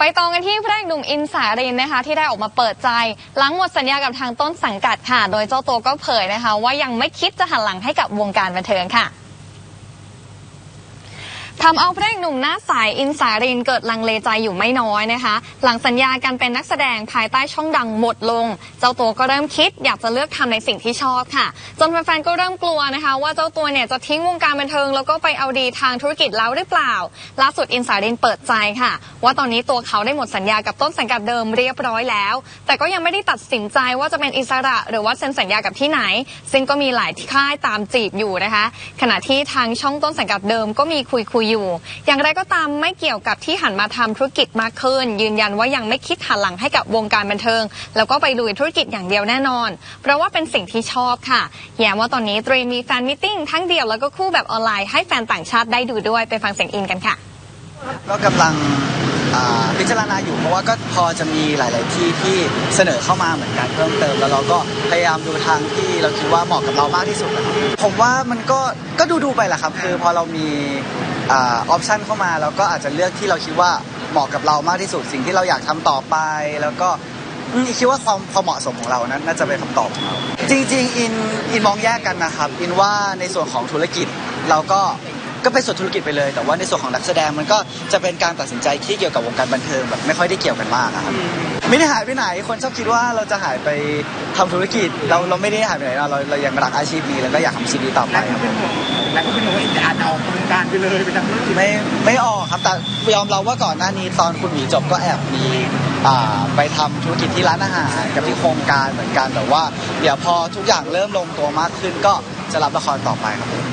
ไปต่อกันที่พระเอกหนุ่มอินสารินนะคะ ที่ได้ออกมาเปิดใจ หลังหมดสัญญากับทางต้นสังกัดค่ะ โดยเจ้าตัวก็เผยนะคะ ว่ายังไม่คิดจะหันหลังให้กับวงการบันเทิงค่ะ ทำเอาพระเอกหนุ่มหน้าใสอินสารินเกิดลังเลใจอยู่ไม่น้อยนะคะ หลังสัญญาการเป็นนักแสดงภายใต้ช่องดังหมดลง เจ้าตัวก็เริ่มคิดอยากจะเลือกทำในสิ่งที่ชอบค่ะ จนแฟนๆก็เริ่มกลัวนะคะ ว่าเจ้าตัวเนี่ยจะทิ้งวงการบันเทิง แล้วก็ไปเอาดีทางธุรกิจแล้วหรือเปล่า ล่าสุดอินสารินเปิดใจค่ะ ว่าตอนนี้ตัวเขาได้หมดสัญญากับต้นสังกัดเดิมเรียบร้อยแล้ว แต่ก็ยังไม่ได้ตัดสินใจว่าจะเป็นอิสระหรือว่าเซ็นสัญญากับที่ไหน ซึ่งก็มีหลายที่ค่ายตามจีบอยู่นะคะ ขณะที่ทางช่องต้นสังกัดเดิมก็มีคุยคุยอยู่ อย่างไรก็ตามไม่เกี่ยวกับที่หันมาทำธุรกิจมากขึ้น ยืนยันว่ายังไม่คิดหันหลังให้กับวงการบันเทิง แล้วก็ไปลุยธุรกิจอย่างเดียวแน่นอน เพราะว่าเป็นสิ่งที่ชอบค่ะแย้มว่าตอนนี้เตรียมมีแฟนมิทติ้งทั้งเดี่ยวแล้วก็คู่แบบออนไลน์ให้แฟนต่างชาติได้ดูด้วยไปฟังเสียงอินกันค่ะ ก็กำลังพิจารณาอยู่เพราะว่าก็พอจะมีหลาย ๆ ที่ที่เสนอเข้ามาเหมือนกันเพิ่มเติม แล้วเราก็พยายามดูทางที่เราคิดว่าเหมาะกับเรามากที่สุดผมว่ามันก็ก็ดูดูๆไปแหละครับ คือพอเรามี ออปชันเข้ามาเราก็อาจจะเลือกที่เราคิดว่าเหมาะกับเรามากที่สุดสิ่งที่เราอยากทำต่อไป แล้วก็อืมคิดว่าความความเหมาะสมของเรานั้นน่าจะเป็นคำตอบของเราจริง ๆ อินอินมองแยกกันนะครับ อินว่าในส่วนของธุรกิจเราก็ก็เป็นส่วนธุรกิจไปเลย แต่ว่าในส่วนของนักแสดงมันก็จะเป็นการตัดสินใจที่เกี่ยวกับวงการบันเทิงแบบไม่ค่อยได้เกี่ยวกันมากอะครับไม่ได้หายไปไหนคนชอบคิดว่าเราจะหายไปทำธุรกิจเราเราไม่ได้หายไปไหนเราเราเรายังรักอาชีพนี้แล้วก็อยากทำชีวิตต่อไปแล้วคก็รับเป็นห่วงแล้วก็เป็นห่วงว่าจะอาจจะออกวง การไปเลยไปทำธุรกิจไม่ไม่ออกครับแต่ยอมรับว่าก่อนหน้านี้ตอนคุณหมีจบก็แอบมีอ่าไปทำธุรกิจที่ร้านอาหารกับที่โครงการเหมือนกันแต่ว่าเดี๋ยวพอทุกอย่างเริ่มลงตัวมากขึ้นก็จะรับละครต่อไปครับ